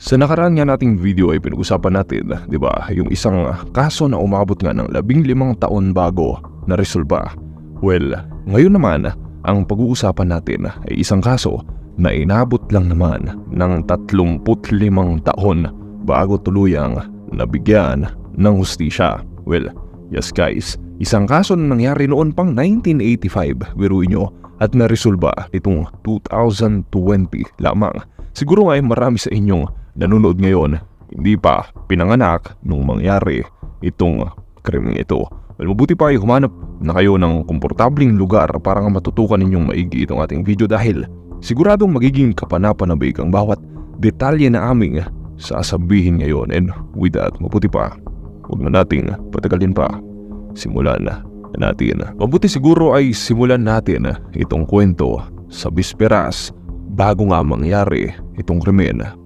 Sa nakaraan nga nating video ay pinag-usapan natin, di ba, yung isang kaso na umabot nga ng labing limang taon bago na resolba. Well, ngayon naman, ang pag-uusapan natin ay isang kaso na inabot lang naman ng 35 taon bago tuluyang nabigyan ng hustisya. Well, yes guys, isang kaso na nangyari noon pang 1985, biruin nyo, at naresolba itong 2020 lamang. Siguro nga ay marami sa inyong nanonood ngayon, hindi pa pinanganak nung mangyari itong krimeng ito. Well, mabuti pa ay humanap na kayo ng komportabling lugar para nga matutukan ninyong maigi itong ating video dahil siguradong magiging kapanapanabig ang bawat detalye na aming sasabihin ngayon. And with that, mabuti pa, huwag na nating patagalin pa. Simulan na natin. Mabuti siguro ay simulan natin itong kwento sa bisperas bago nga mangyari itong krimen.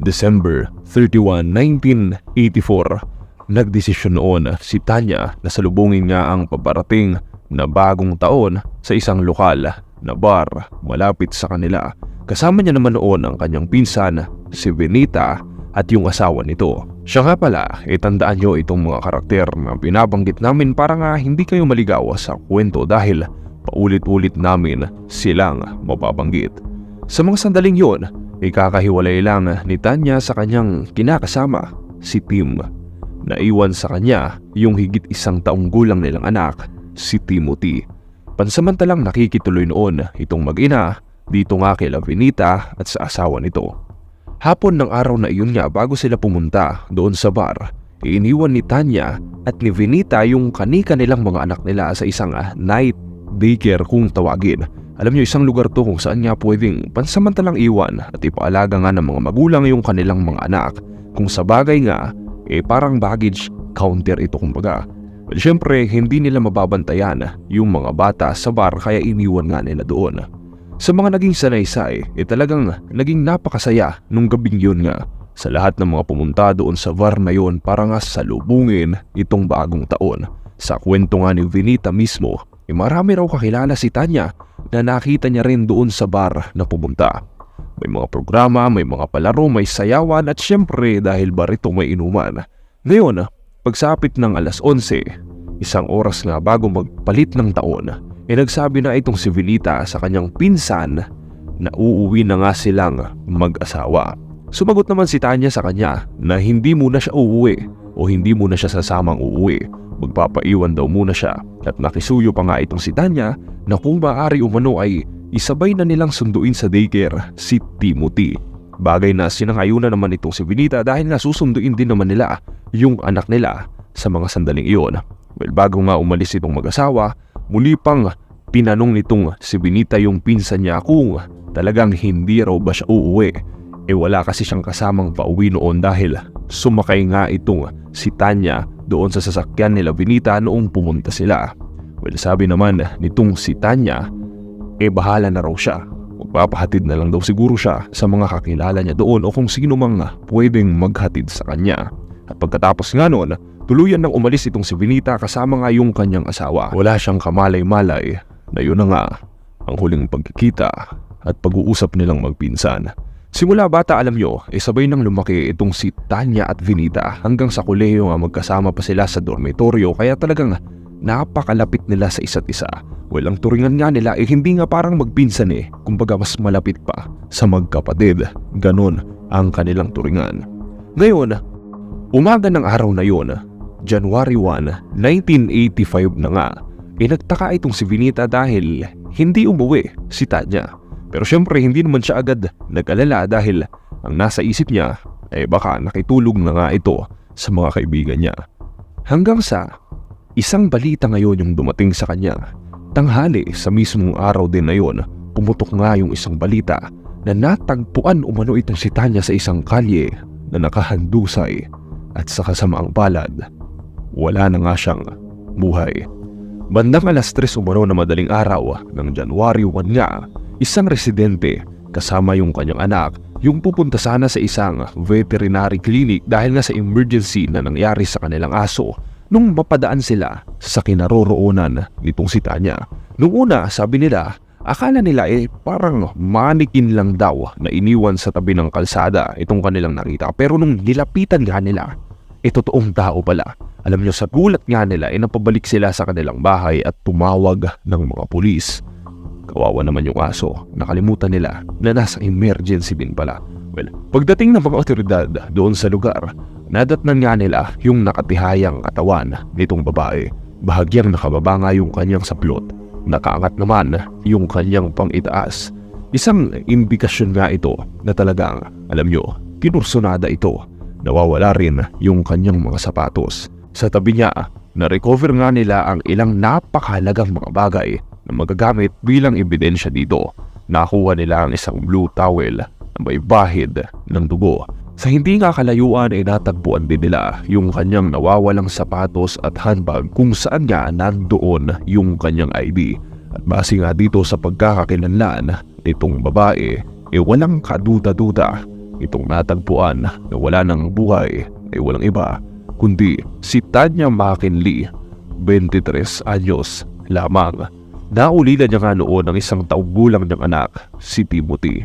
December 31, 1984, nagdesisyon noon si Tanya na salubungin nga ang paparating na bagong taon sa isang lokal na bar malapit sa kanila. Kasama niya naman noon ang kanyang pinsan, si Benita at yung asawa nito. Siya nga pala, itandaan nyo itong mga karakter na binabanggit namin para nga hindi kayo maligaw sa kwento dahil paulit-ulit namin silang mababanggit. Sa mga sandaling yon, ikakahiwalay lang ni Tanya sa kanyang kinakasama, si Tim. Naiwan sa kanya yung higit isang taong gulang nilang anak, si Timothy. Pansamantalang nakikituloy noon itong mag-ina dito nga kay Lavinita at sa asawa nito. Hapon ng araw na iyon nga bago sila pumunta doon sa bar, iniwan ni Tanya at ni Vinita yung kanika nilang mga anak nila sa isang night daycare kung tawagin. Alam niyo isang lugar to kung saan nga pwedeng pansamantalang iwan at ipaalaga nga ng mga magulang yung kanilang mga anak. Kung sa bagay nga, eh parang baggage counter ito kumbaga. Well, syempre, hindi nila mababantayan yung mga bata sa bar kaya iniwan nga nila doon. Sa mga naging sanaysay, eh talagang naging napakasaya nung gabing yun nga sa lahat ng mga pumunta doon sa bar na yun para nga salubungin itong bagong taon. Sa kwento nga ni Vinita mismo, eh marami raw kakilala si Tanya na nakita niya rin doon sa bar na pumunta. May mga programa, may mga palaro, may sayawan at syempre dahil bar ito may inuman. Ngayon, pagsapit ng alas 11, isang oras nga bago magpalit ng taon, e nagsabi na itong si Vilita sa kanyang pinsan na uuwi na nga silang mag-asawa. Sumagot naman si Tanya sa kanya na hindi muna siya uuwi o hindi muna siya sasamang uuwi. Magpapaiwan daw muna siya at nakisuyo pa nga itong si Tanya na kung maaari umano ay isabay na nilang sunduin sa daycare si Timothy. Bagay na sinangayunan naman itong si Vinita dahil nasusunduin din naman nila yung anak nila sa mga sandaling iyon. Well, bago nga umalis itong mag-asawa, Muli pang pinanong nitong si Benita yung pinsan niya kung talagang hindi raw ba siya uuwi. E wala kasi siyang kasamang pauwi noon dahil sumakay nga itong si Tanya doon sa sasakyan nila Benita noong pumunta sila. Well sabi naman nitong si Tanya, e bahala na raw siya. Magpapahatid na lang daw siguro siya sa mga kakilala niya doon o kung sino mang pwedeng maghatid sa kanya. At pagkatapos nga noon, Tuluyan nang umalis itong si Vinita kasama nga yung kanyang asawa. Wala siyang kamalay-malay na yun na nga ang huling pagkikita at pag-uusap nilang magpinsan. Simula bata alam nyo, eh sabay nang lumaki itong si Tanya at Vinita hanggang sa kuleyo nga magkasama pa sila sa dormitoryo kaya talagang napakalapit nila sa isa't isa. Well, ang turingan nga nila eh hindi nga parang magpinsan eh, kumbaga mas malapit pa sa magkapatid. Ganon ang kanilang turingan. Ngayon, umaga ng araw na yon, January 1, 1985 na nga, eh itong si Vinita dahil hindi umuwi si Tanya. Pero syempre hindi naman siya agad nag-alala dahil ang nasa isip niya ay baka nakitulog na nga ito sa mga kaibigan niya. Hanggang sa isang balita ngayon yung dumating sa kanya. Tanghali sa mismong araw din na yon, pumutok nga yung isang balita na natagpuan umano itong si Tanya sa isang kalye na nakahandusay at sa kasamaang palad wala na nga siyang buhay. Bandang alas 3 umano na madaling araw ng January 1 nga, isang residente kasama yung kanyang anak yung pupunta sana sa isang veterinary clinic dahil nga sa emergency na nangyari sa kanilang aso nung mapadaan sila sa kinaroroonan nitong si Tanya. Nung una, sabi nila, Akala nila eh parang manikin lang daw na iniwan sa tabi ng kalsada itong kanilang nakita. Pero nung nilapitan nga nila, eh totoong tao pala. Alam nyo, sa gulat nga nila, eh napabalik sila sa kanilang bahay at tumawag ng mga pulis. Kawawa naman yung aso. Nakalimutan nila na nasa emergency bin pala. Well, pagdating ng mga otoridad doon sa lugar, nadatnan nga nila yung nakatihayang katawan nitong babae. Bahagyang nakababa nga yung kanyang saplot. Nakaangat naman yung kanyang pangitaas. Isang indikasyon nga ito na talagang, alam nyo, kinursonada ito. Nawawala rin yung kanyang mga sapatos. Sa tabi niya, na-recover nga nila ang ilang napakahalagang mga bagay na magagamit bilang ebidensya dito. Nakuha nila ang isang blue towel na may bahid ng dugo. Sa hindi nga kalayuan ay natagpuan din nila yung kanyang nawawalang sapatos at handbag kung saan nga nandoon yung kanyang ID. At base nga dito sa pagkakakilanlan nitong babae, e walang kaduda-duda itong natagpuan na wala ng buhay ay walang iba kundi si Tanya McKinley, 23 anyos lamang. Naulilan niya nga noon ang isang taong gulang niyang anak, si Timothy.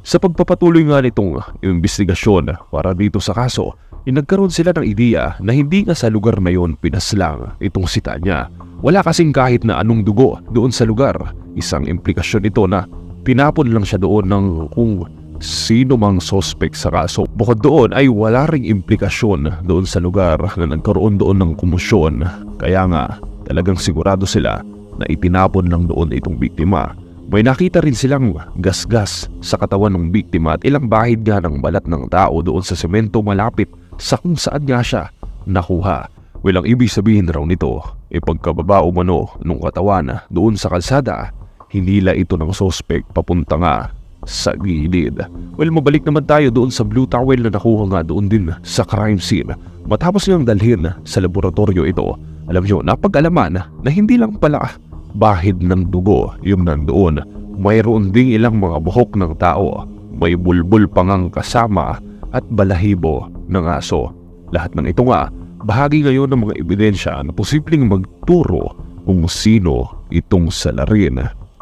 Sa pagpapatuloy nga nitong investigasyon para dito sa kaso, inagkaroon sila ng ideya na hindi nga sa lugar na yon pinaslang itong si Tanya. Wala kasing kahit na anong dugo doon sa lugar. Isang implikasyon ito na tinapon lang siya doon ng kung sino mang sospek sa kaso. Bukod doon ay wala ring implikasyon doon sa lugar na nagkaroon doon ng kumusyon. Kaya nga talagang sigurado sila na itinapon lang doon itong biktima. May nakita rin silang gasgas sa katawan ng biktima at ilang bahid nga ng balat ng tao doon sa semento malapit sa kung saan nga siya nakuha. Walang ibig sabihin raw nito, e pagkababa umano nung katawan doon sa kalsada, hinila ito ng sospek papunta nga sa gilid. Well, mabalik naman tayo doon sa blue towel na nakuha nga doon din sa crime scene. Matapos niyang dalhin sa laboratorio ito, alam niyo, napag-alaman na hindi lang pala bahid ng dugo yung nandoon. Mayroon ding ilang mga buhok ng tao. May bulbul pang ang kasama at balahibo ng aso. Lahat ng ito nga, bahagi ngayon ng mga ebidensya na posibleng magturo kung sino itong salarin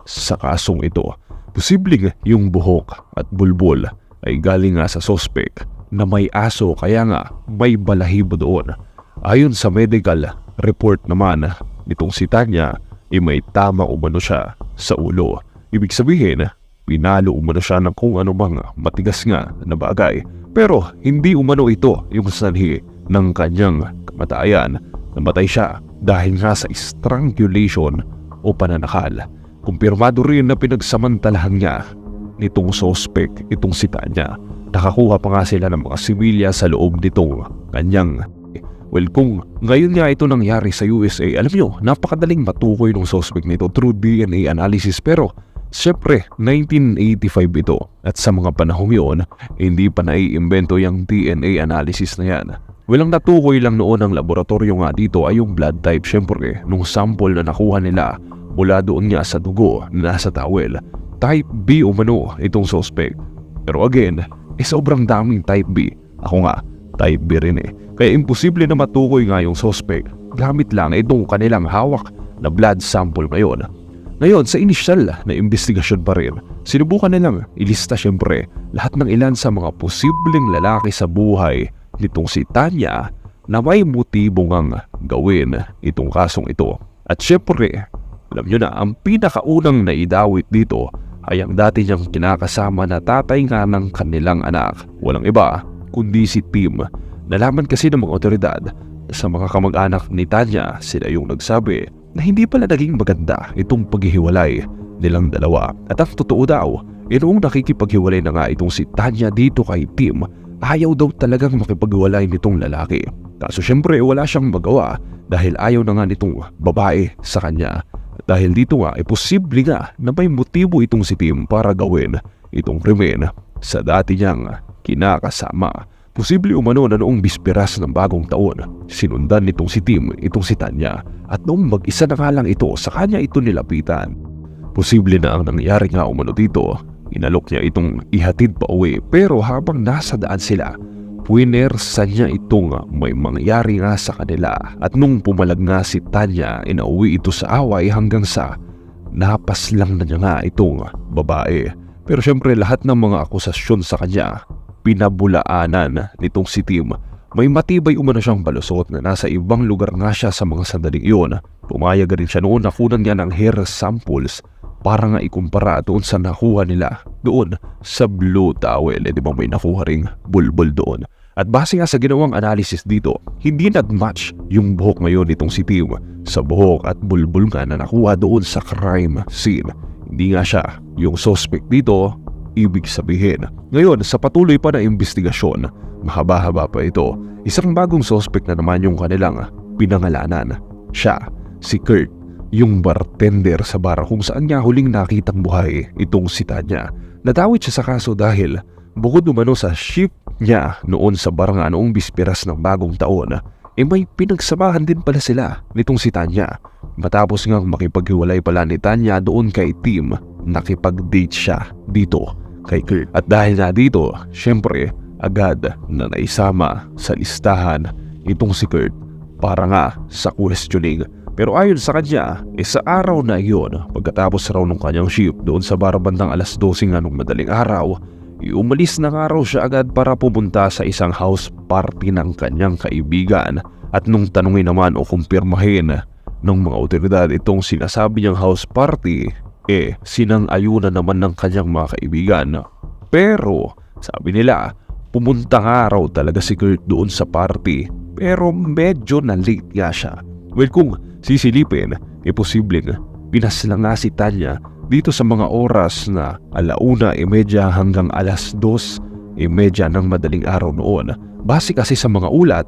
sa kasong ito. Posibleng yung buhok at bulbul ay galing nga sa sospek na may aso kaya nga may balahibo doon. Ayon sa medical report naman nitong si Tanya, ay may tama umano siya sa ulo. Ibig sabihin, pinalo umano siya ng kung ano mang matigas nga na bagay. Pero hindi umano ito yung sanhi ng kanyang kamatayan. Namatay siya dahil nga sa strangulation o pananakal. Kumpirmado rin na pinagsamantalahan niya nitong sospek itong si Tanya. Nakakuha pa nga sila ng mga sibilya sa loob nitong kanyang Well, kung ngayon nga ito nangyari sa USA, alam nyo, napakadaling matukoy ng suspect nito through DNA analysis pero Siyempre, 1985 ito at sa mga panahong yun, hindi pa naiimbento yung DNA analysis na yan. Walang natukoy lang noon ang laboratorio nga dito ay yung blood type syempre nung sample na nakuha nila mula doon nga sa dugo na nasa towel. Type B umano itong suspect. Pero again, eh sobrang daming type B. Ako nga, type B rin eh. Kaya imposible na matukoy nga yung suspect gamit lang itong kanilang hawak na blood sample ngayon. Ngayon, sa inisyal na investigasyon pa rin, sinubukan nilang ilista syempre lahat ng ilan sa mga posibleng lalaki sa buhay nitong si Tanya na may motibo ngang gawin itong kasong ito. At syempre, alam nyo na, ang pinakaunang naidawit dito ay ang dati niyang kinakasama na tatay nga ng kanilang anak. Walang iba, kundi si Tim Nalaman kasi ng mga otoridad sa mga kamag-anak ni Tanya sila yung nagsabi na hindi pala naging maganda itong paghihiwalay nilang dalawa. At ang totoo daw, eh noong nakikipaghiwalay na nga itong si Tanya dito kay Tim, ayaw daw talagang makipaghiwalay nitong lalaki. Kaso syempre wala siyang magawa dahil ayaw na nga nitong babae sa kanya. Dahil dito nga, ay posible nga na may motibo itong si Tim para gawin itong krimen sa dati niyang kinakasama. Posible umano na noong bisperas ng bagong taon, sinundan nitong si Tim itong si Tanya at noong mag-isa na nga lang ito sa kanya ito nilapitan. Posible na ang nangyari nga umano dito, inalok niya itong ihatid pa uwi pero habang nasa daan sila, puwinersa niya itong may mangyari nga sa kanila at nung pumalag nga si Tanya, inauwi ito sa away hanggang sa napas lang na niya nga itong babae. Pero syempre lahat ng mga akusasyon sa kanya, pinabulaanan nitong si Tim. May matibay umano siyang balusot na nasa ibang lugar nga siya sa mga sandaling iyon. Pumayag rin siya noon na kunan niya ng hair samples para nga ikumpara doon sa nakuha nila doon sa Blue Towel. Eh, di ba may nakuha ring bulbul doon. At base nga sa ginawang analysis dito, hindi nag-match yung buhok ngayon nitong si Tim sa buhok at bulbul nga na nakuha doon sa crime scene. Hindi nga siya yung suspect dito, ibig sabihin. Ngayon, sa patuloy pa na investigasyon, mahaba-haba pa ito, isang bagong suspect na naman yung kanilang pinangalanan. Siya, si Kurt, yung bartender sa bar kung saan niya huling nakitang buhay itong si Tanya. Nadawit siya sa kaso dahil bukod umano sa shift niya noon sa bar nga noong bisperas ng bagong taon, eh may pinagsamahan din pala sila nitong si Tanya. Matapos nga makipaghiwalay pala ni Tanya doon kay Tim, nakipag-date siya dito kay Kurt. At dahil na dito, syempre, agad na naisama sa listahan itong si Kurt para nga sa questioning. Pero ayon sa kanya, eh sa araw na iyon, pagkatapos raw ng kanyang shift doon sa bar bandang alas 12 nga nung madaling araw, umalis na nga raw siya agad para pumunta sa isang house party ng kanyang kaibigan. At nung tanungin naman o kumpirmahin ng mga otoridad itong sinasabi niyang house party, eh sinang-ayunan naman ng kanyang mga kaibigan. Pero sabi nila, pumunta nga raw talaga si Kurt doon sa party pero medyo na late nga siya. Well kung sisilipin, e posibleng pinaslang nga si Tanya dito sa mga oras na alauna e hanggang alas dos e medya ng madaling araw noon. Base kasi sa mga ulat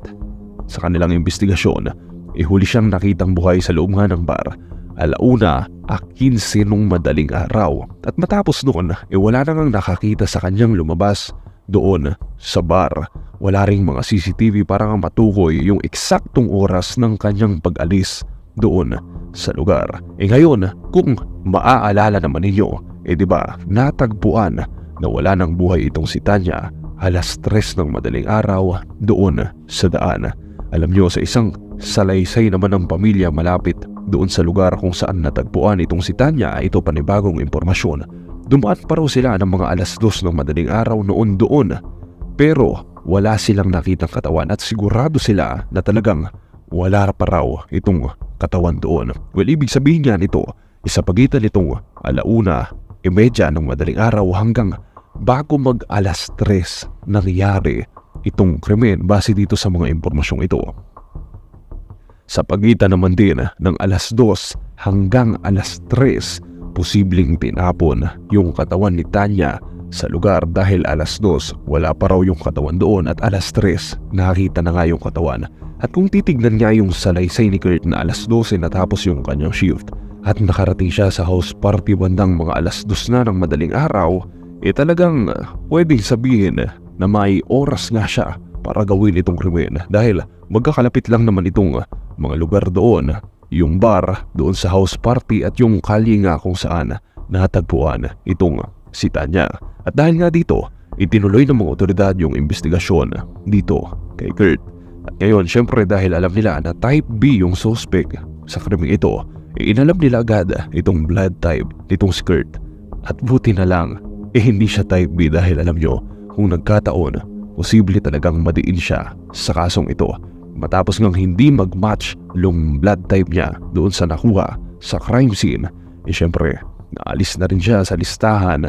sa kanilang investigasyon, e huli siyang nakitang buhay sa loob nga ng bar alauna a 15 nung madaling araw. At matapos noon, e wala na ngang nakakita sa kanyang lumabas doon sa bar. Wala ring mga CCTV para nga matukoy yung eksaktong oras ng kanyang pag-alis doon sa lugar. E ngayon, kung maaalala naman ninyo, eh di ba natagpuan na wala ng buhay itong si Tanya alas tres ng madaling araw doon sa daan. Alam nyo, sa isang salaysay naman ng pamilya malapit doon sa lugar kung saan natagpuan itong si Tanya, ito panibagong impormasyon. Dumaan pa raw sila ng mga alas dos ng madaling araw noon doon. Pero wala silang nakitang katawan at sigurado sila na talagang wala pa raw itong katawan doon. Well, ibig sabihin niya nito, isa pagitan nitong alauna, imedya ng madaling araw hanggang bago mag alas tres nangyari itong krimen base dito sa mga impormasyong ito. Sa pagitan naman din ng alas dos hanggang alas tres, posibleng tinapon yung katawan ni Tanya sa lugar dahil alas dos wala pa raw yung katawan doon at alas tres nakita na nga yung katawan. At kung titignan niya yung salaysay ni Kurt na alas 12 natapos yung kanyang shift at nakarating siya sa house party bandang mga alas 2 na ng madaling araw, eh talagang pwedeng sabihin na may oras nga siya para gawin itong krimen dahil magkakalapit lang naman itong mga lugar doon, yung bar doon sa house party at yung kalye nga kung saan natagpuan itong si Tanya. At dahil nga dito, itinuloy ng mga otoridad yung investigasyon dito kay Kurt. At ngayon, syempre dahil alam nila na type B yung suspect sa krimeng ito, inalam nila agad itong blood type nitong skirt. At buti na lang, eh hindi siya type B dahil alam nyo, kung nagkataon, posible talagang madiin siya sa kasong ito. Matapos ngang hindi mag-match yung blood type niya doon sa nakuha sa crime scene, eh syempre, naalis na rin siya sa listahan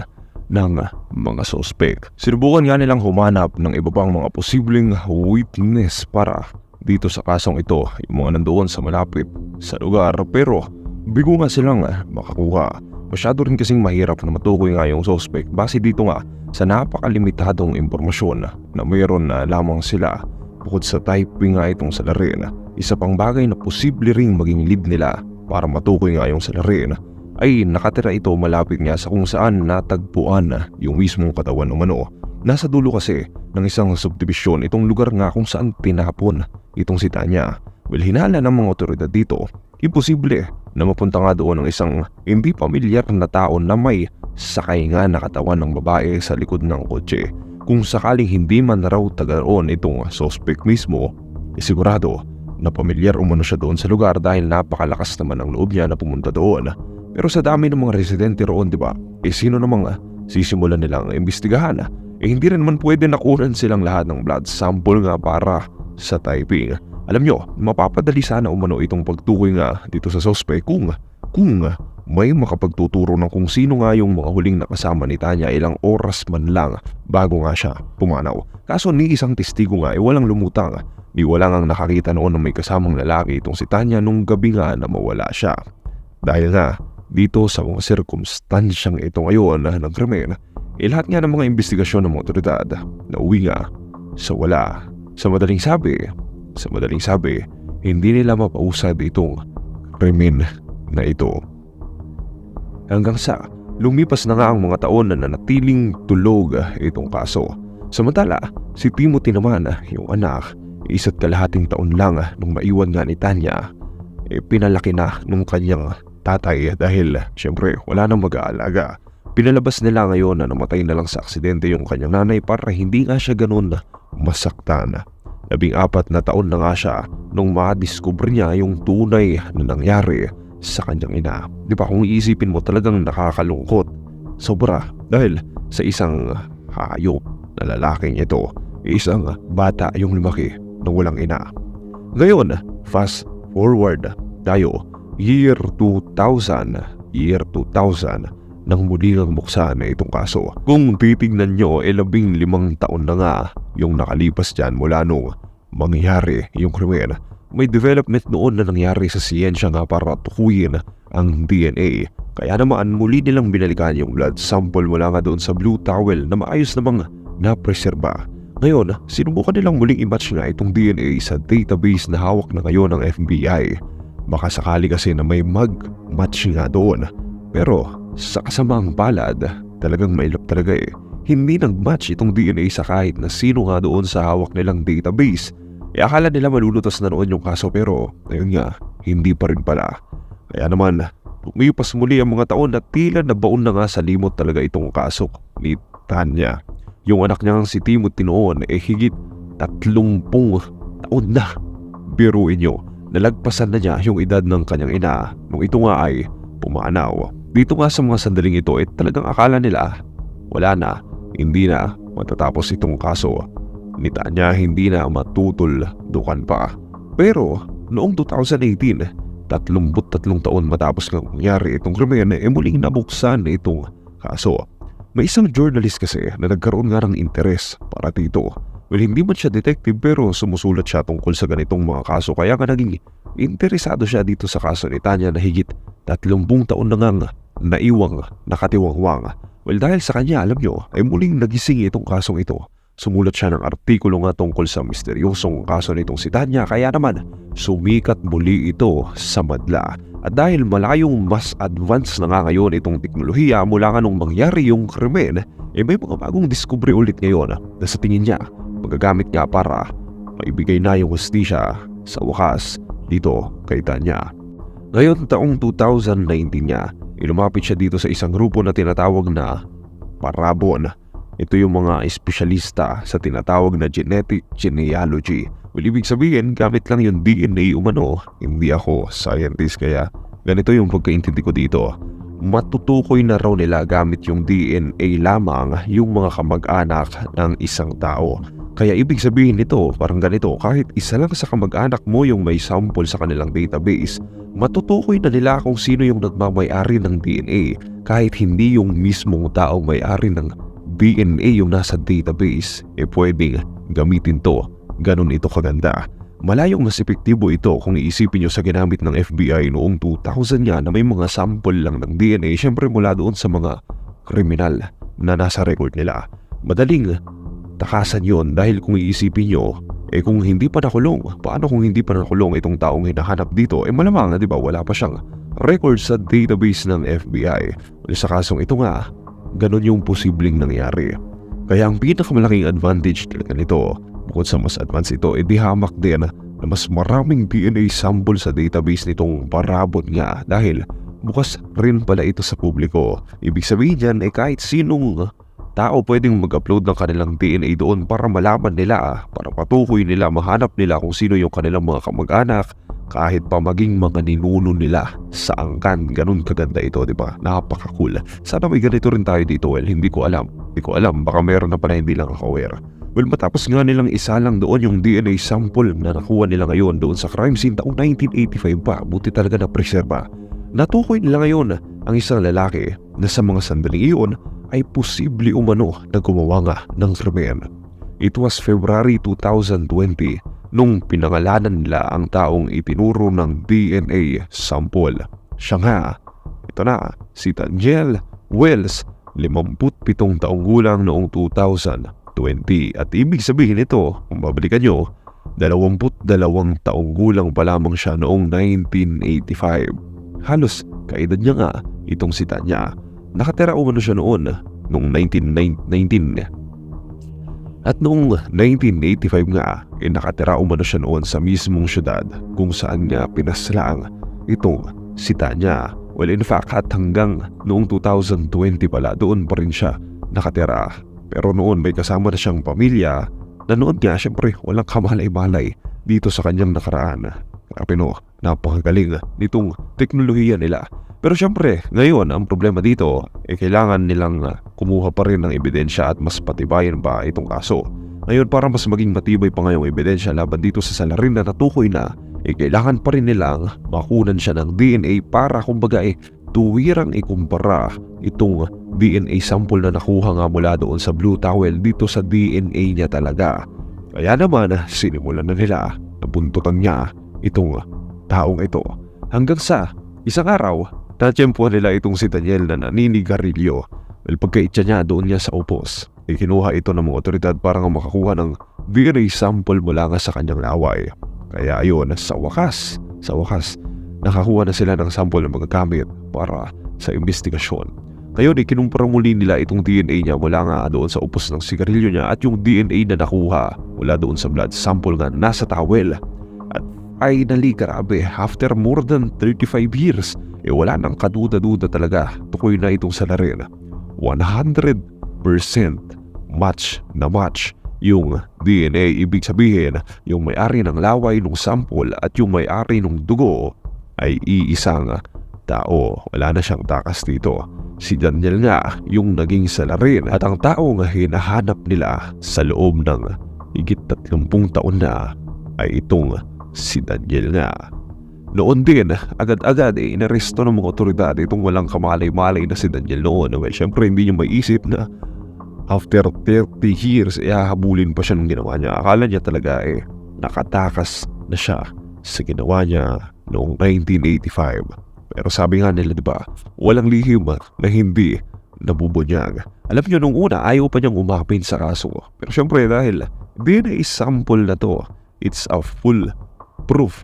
ng mga suspect. Sinubukan nga nilang humanap ng iba pang mga posibleng witness para dito sa kasong ito, yung mga nandoon sa malapit sa lugar pero bigo nga silang makakuha. Masyado rin kasing mahirap na matukoy nga yung suspect base dito nga sa napakalimitadong impormasyon na mayroon na lamang sila bukod sa typing nga itong salarin. Isa pang bagay na posible ring maging lead nila para matukoy nga yung salarin ay nakatira ito malapit nga sa kung saan natagpuan yung mismong katawan ng mano. Nasa dulo kasi ng isang subdivision itong lugar nga kung saan tinapon itong si Tanya. Well, hinala ng mga otoridad dito, imposible na mapunta nga doon ng isang hindi pamilyar na tao na may sakay nga na katawan ng babae sa likod ng kotse. Kung sakaling hindi man raw taga roon itong suspect mismo, eh sigurado na pamilyar umano siya doon sa lugar dahil napakalakas naman ang loob niya na pumunta doon. Pero sa dami ng mga residente roon, di ba? Eh sino namang sisimulan nilang imbestigahan? Ah? Eh hindi rin naman pwede nakunan silang lahat ng blood sample nga para sa typing. Alam nyo, mapapadali sana umano itong pagtukoy nga dito sa suspect kung, kung may makapagtuturo ng kung sino nga yung mga huling nakasama ni Tanya ilang oras man lang bago nga siya pumanaw. Kaso ni isang testigo nga ay walang lumutang. Ni wala ngang nakakita noon ng may kasamang lalaki itong si Tanya nung gabi nga na mawala siya. Dahil nga, dito sa mga sirkumstansyang ito ngayon na ng krimen, eh lahat nga ng mga investigasyon ng mga otoridad na uwi nga sa wala. Sa madaling sabi, sa madaling sabi, hindi nila mapausad itong krimen na ito. Hanggang sa lumipas na nga ang mga taon na nanatiling tulog itong kaso. Samantala, si Timothy naman, yung anak, isa't kalahating taon lang nung maiwan nga ni Tanya, eh pinalaki na nung kanyang tatay dahil syempre wala nang mag-aalaga. Pinalabas nila ngayon na namatay na lang sa aksidente yung kanyang nanay para hindi nga siya ganun masaktan. Labing apat na taon na nga siya nung madiscover niya yung tunay na nangyari sa kanyang ina. Di ba kung iisipin mo talagang nakakalungkot. Sobra dahil sa isang hayop na lalaking ito, isang bata yung lumaki ng walang ina. Ngayon, fast forward tayo, year 2000, year 2000, nang muli ang buksan na itong kaso. Kung titignan nyo, eh labing limang taon na nga yung nakalipas dyan mula nung mangyari yung krimen. May development noon na nangyari sa siyensya nga para tukuyin ang DNA. Kaya naman muli nilang binalikan yung blood sample mula nga doon sa blue towel na maayos namang napreserba. Ngayon, sinubukan nilang muling i-match itong DNA sa database na hawak na ngayon ng FBI. Baka sakali kasi na may mag-match nga doon. Pero sa kasamang palad, talagang mailap talaga eh. Hindi nag-match itong DNA sa kahit na sino nga doon sa hawak nilang database. E akala nila malulutas na noon yung kaso pero ayun nga, hindi pa rin pala. Kaya naman, lumipas muli ang mga taon na tila nabaon na nga sa limot talaga itong kaso ni Tanya. Yung anak niyang si Timothy noon eh higit tatlumpung taon na. Biruin nyo, nalagpasan na niya yung edad ng kanyang ina nung ito nga ay pumanaw. Dito nga sa mga sandaling ito eh talagang akala nila wala na, hindi na matatapos itong kaso. Nita niya hindi na matutol dukan pa. Pero noong 2018, 33 taon matapos nga mangyari itong krimen eh muling nabuksan itong kaso. May isang journalist kasi na nagkaroon nga ng interes para dito. Well, hindi man siya detective pero sumusulat siya tungkol sa ganitong mga kaso kaya nga naging interesado siya dito sa kaso ni Tanya na higit 30 taon na ngang naiwang nakatiwangwang. Well dahil sa kanya alam nyo ay muling nagising itong kasong ito. Sumulat siya ng artikulo nga tungkol sa misteryosong kaso nitong si Tanya kaya naman sumikat muli ito sa madla. At dahil malayong mas advanced na nga ngayon itong teknolohiya mula nga nung mangyari yung krimen, eh may mga bagong discovery ulit ngayon na sa tingin niya magagamit nga para maibigay na yung hustisya sa wakas dito kay Tanya. Ngayon taong 2019 niya, ilumapit siya dito sa isang grupo na tinatawag na Parabon. Ito yung mga espesyalista sa tinatawag na genetic genealogy. Well, ibig sabihin, gamit lang yung DNA umano. Hindi ako scientist kaya ganito yung pagkaintindi ko dito. Matutukoy na raw nila gamit yung DNA lamang yung mga kamag-anak ng isang tao. Kaya ibig sabihin nito, parang ganito, kahit isa lang sa kamag-anak mo yung may sample sa kanilang database, matutukoy na nila kung sino yung nagmamayari ng DNA kahit hindi yung mismong taong may-ari ng DNA yung nasa database, eh pwedeng gamitin to. Ganon ito kaganda. Malayong mas epektibo ito kung iisipin nyo sa ginamit ng FBI noong 2000 nga na may mga sample lang ng DNA syempre mula doon sa mga kriminal na nasa record nila. Madaling takasan yon dahil kung iisipin nyo, eh kung hindi pa nakulong, paano kung hindi pa nakulong itong taong hinahanap dito? Eh malamang na di ba wala pa siyang record sa database ng FBI. Sa kasong ito nga, ganun yung posibleng nangyari. Kaya ang pinakamalaking advantage talaga nito, bukod sa mas advanced ito, eh di hamak din na mas maraming DNA sample sa database nitong parabot nga dahil bukas rin pala ito sa publiko. Ibig sabihin dyan eh kahit sinong tao pwedeng mag-upload ng kanilang DNA doon para malaman nila, para patukoy nila, mahanap nila kung sino yung kanilang mga kamag-anak, kahit pa maging mga ninuno nila sa angkan. Ganun kaganda ito, di ba? Napaka-cool. Sana may ganito rin tayo dito, well, hindi ko alam. Hindi ko alam, baka meron na pala hindi lang ako aware. Well, matapos nga nilang isa lang doon yung DNA sample na nakuha nila ngayon doon sa crime scene taong 1985 pa. Buti talaga na preserba. Natukoy nila ngayon ang isang lalaki na sa mga sandaling iyon ay posible umano na gumawa nga ng krimen. It was February 2020 nung pinangalanan nila ang taong itinuro ng DNA sample. Siya nga, ito na, si Daniel Wells, 57 taong gulang noong 2020. At ibig sabihin ito, kung babalikan nyo, 22 taong gulang pa lamang siya noong 1985. Halos kaedad niya nga itong si Tanya. Nakatira umano siya noon noong 1919. At noong 1985 nga, eh nakatira umano siya noon sa mismong syudad kung saan niya pinaslang itong si Tanya. Well in fact at hanggang noong 2020 pala doon pa rin siya nakatira. Pero noon may kasama na siyang pamilya na noon nga syempre walang kamalay-malay dito sa kanyang nakaraan. Grabe no, napakagaling nitong teknolohiya nila. Pero syempre, ngayon ang problema dito ay kailangan nilang uh, kumuha pa rin ng ebidensya at mas patibayan pa itong kaso. Ngayon para mas maging matibay pa ngayong ebidensya laban dito sa salarin na natukoy na, eh kailangan pa rin nilang makunan siya ng DNA para kumbaga eh tuwirang ikumpara itong DNA sample na nakuha nga mula doon sa blue towel dito sa DNA niya talaga. Kaya naman sinimulan na nila na buntutan niya itong taong ito. Hanggang sa isang araw Natsyempuhan nila itong si Daniel na naninigarilyo. Well, pagkaitsa niya doon niya sa upos, ikinuha ito ng mga otoridad para nga makakuha ng DNA sample mula nga sa kanyang laway. Kaya ayun, sa wakas, sa wakas, nakakuha na sila ng sample na magagamit para sa investigasyon. Ngayon, ikinumpara muli nila itong DNA niya mula nga doon sa upos ng sigarilyo niya at yung DNA na nakuha mula doon sa blood sample nga nasa towel. Finally, grabe, after more than 35 years, eh wala nang kaduda-duda talaga tukoy na itong salarin. 100% match na match yung DNA ibig sabihin yung may-ari ng laway ng sample at yung may-ari ng dugo ay iisang tao. Wala na siyang takas dito. Si Daniel nga yung naging salarin at ang taong hinahanap nila sa loob ng higit 30 taon na ay itong si Daniel nga. Noon din, agad-agad eh, inaresto ng mga otoridad itong walang kamalay-malay na si Daniel noon. Well, syempre hindi niya maisip na after 30 years, eh, hahabulin pa siya ng ginawa niya. Akala niya talaga eh, nakatakas na siya sa ginawa niya noong 1985. Pero sabi nga nila, di ba, walang lihim na hindi nabubunyag. Alam niyo, nung una, ayaw pa niyang umapin sa kaso. Pero syempre dahil DNA sample na to, it's a full proof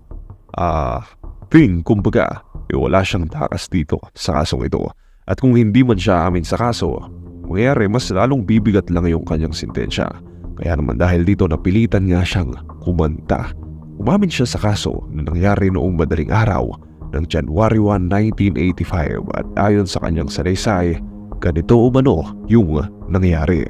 ah, thing, kumbaga, eh, wala siyang takas dito sa kasong ito. At kung hindi man siya amin sa kaso, mangyayari mas lalong bibigat lang yung kanyang sintensya. Kaya naman dahil dito napilitan nga siyang kumanta. Umamin siya sa kaso na nangyari noong madaling araw ng January 1, 1985 at ayon sa kanyang salaysay, ganito umano yung nangyari.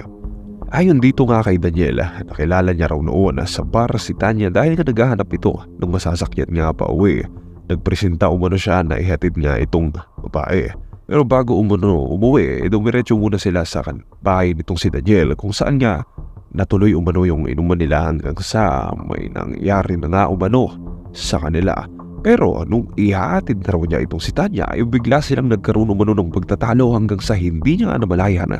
Ayon dito nga kay Daniel, nakilala niya raw noon sa bar si Tanya dahil nga naghahanap ito ng masasakyan nga pa uwi. Nagpresenta umano siya na ihatid nga itong babae. Pero bago umano umuwi, eh, dumiretso muna sila sa bahay nitong si Daniel kung saan nga natuloy umano yung inuman nila hanggang sa may nangyari na nga umano sa kanila. Pero nung ihatid na raw niya itong si Tanya, ay bigla silang nagkaroon umano ng pagtatalo hanggang sa hindi niya nga namalayan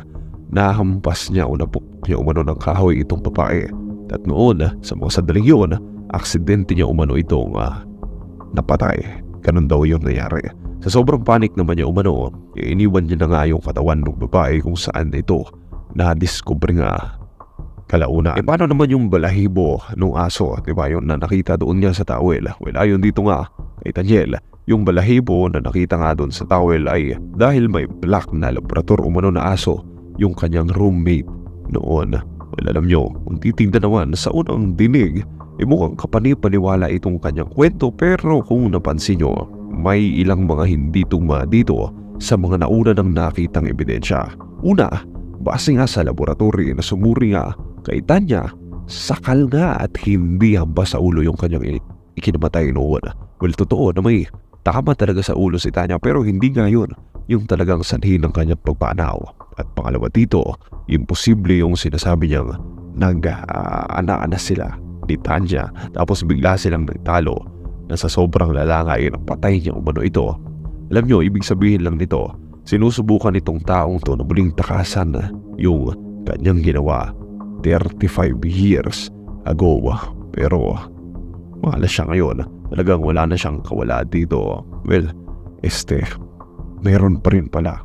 nahampas niya o napok niya umano ng kahoy itong babae. At noon, sa mga sandaling yun, aksidente niya umano itong uh, napatay. Ganun daw yung nangyari. Sa sobrang panik naman niya umano, iniwan niya na nga yung katawan ng babae kung saan ito na-discover nga kalauna. E paano naman yung balahibo ng aso, di ba yun na nakita doon niya sa towel? Well, ayon dito nga kay Daniel, yung balahibo na nakita nga doon sa towel ay dahil may black na laborator umano na aso yung kanyang roommate noon. Well, alam nyo, kung titignan naman sa unang dinig, eh mukhang kapanipaniwala itong kanyang kwento pero kung napansin nyo, may ilang mga hindi tugma dito sa mga nauna ng nakitang ebidensya. Una, base nga sa laboratory na sumuri nga kay Tanya, sakal nga at hindi hamba sa ulo yung kanyang ikinamatay noon. Well, totoo na may tama talaga sa ulo si Tanya pero hindi nga yun yung talagang sanhi ng kanyang pagpanaw. At pangalawa dito, imposible yung sinasabi niyang nag-ana-ana sila ni Tanya tapos bigla silang nagtalo na sa sobrang lalangay ng patay niya umano ito. Alam nyo, ibig sabihin lang nito, sinusubukan itong taong to na muling takasan yung kanyang ginawa 35 years ago. Pero wala siya ngayon. Talagang wala na siyang kawala dito. Well, este, meron pa rin pala.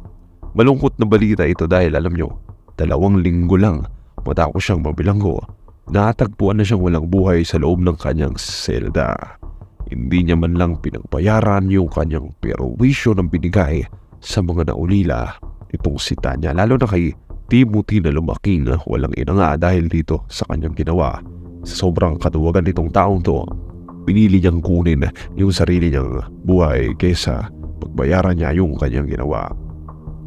Malungkot na balita ito dahil alam nyo, dalawang linggo lang matapos siyang mabilanggo, natagpuan na siyang walang buhay sa loob ng kanyang selda. Hindi niya man lang pinagbayaran yung kanyang perwisyo ng binigay sa mga naulila itong si Tanya lalo na kay Timothy na lumaking walang ina nga dahil dito sa kanyang ginawa. Sa sobrang katuwagan nitong taong to, pinili niyang kunin yung sarili niyang buhay kaysa pagbayaran niya yung kanyang ginawa.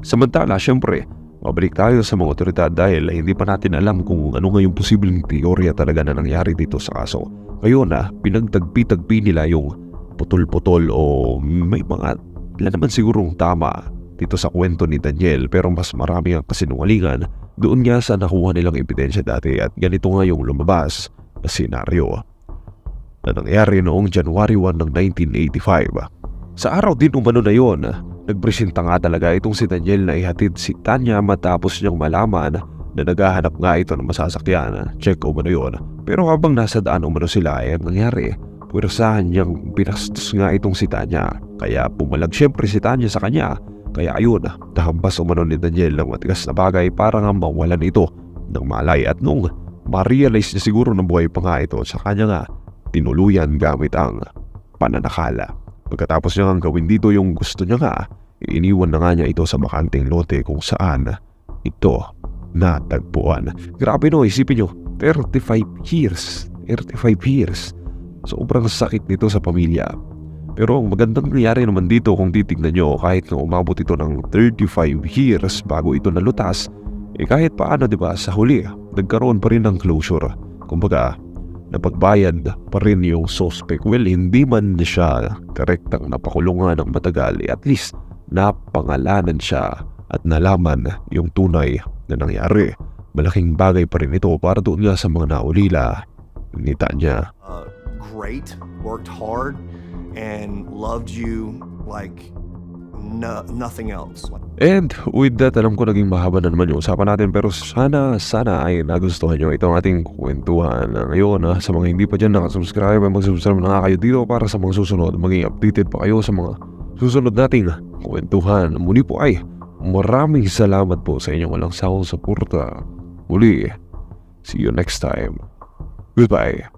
Samantala, syempre, mabalik tayo sa mga otoridad dahil hindi pa natin alam kung ano nga yung posibleng teorya talaga na nangyari dito sa kaso. Ngayon na, pinagtagpi-tagpi nila yung putol-putol o may mga wala naman sigurong tama dito sa kwento ni Daniel pero mas marami ang kasinungalingan doon nga sa nakuha nilang ebidensya dati at ganito nga yung lumabas na senaryo na nangyari noong January 1 ng 1985. Sa araw din umano na yon, nagpresenta nga talaga itong si Daniel na ihatid si Tanya matapos niyang malaman na naghahanap nga ito ng masasakyan. Check umano yon. Pero habang nasa daan umano sila ay ang nangyari, pwersahan niyang binastos nga itong si Tanya. Kaya pumalag syempre si Tanya sa kanya. Kaya ayun, nahampas umano ni Daniel ng matigas na bagay para nga mawalan ito ng malay at nung ma-realize niya siguro na buhay pa nga ito sa kanya nga tinuluyan gamit ang pananakala. Pagkatapos niya nga gawin dito yung gusto niya nga, iniwan na nga niya ito sa bakanting lote kung saan ito natagpuan. Grabe no, isipin nyo, 35 years. 35 years. Sobrang sakit nito sa pamilya. Pero ang magandang nangyari naman dito kung titignan nyo kahit na umabot ito ng 35 years bago ito nalutas, eh kahit paano ba sa huli nagkaroon pa rin ng closure. Kumbaga, napagbayad pa rin yung suspect. Well, hindi man siya direktang napakulungan ng matagal, eh, at least napangalanan siya at nalaman yung tunay na nangyari. Malaking bagay pa rin ito para doon nga sa mga naulila ni Tanya. uh, great, worked hard, and loved you like no, nothing else. And with that, alam ko naging mahaba na naman yung usapan natin pero sana, sana ay nagustuhan nyo itong ating kwentuhan ngayon. Ha? Sa mga hindi pa dyan nakasubscribe, mag-subscribe na nga kayo dito para sa mga susunod. Maging updated pa kayo sa mga susunod nating kwentuhan. Muli po ay maraming salamat po sa inyong walang sawang suporta. Muli, see you next time. Goodbye.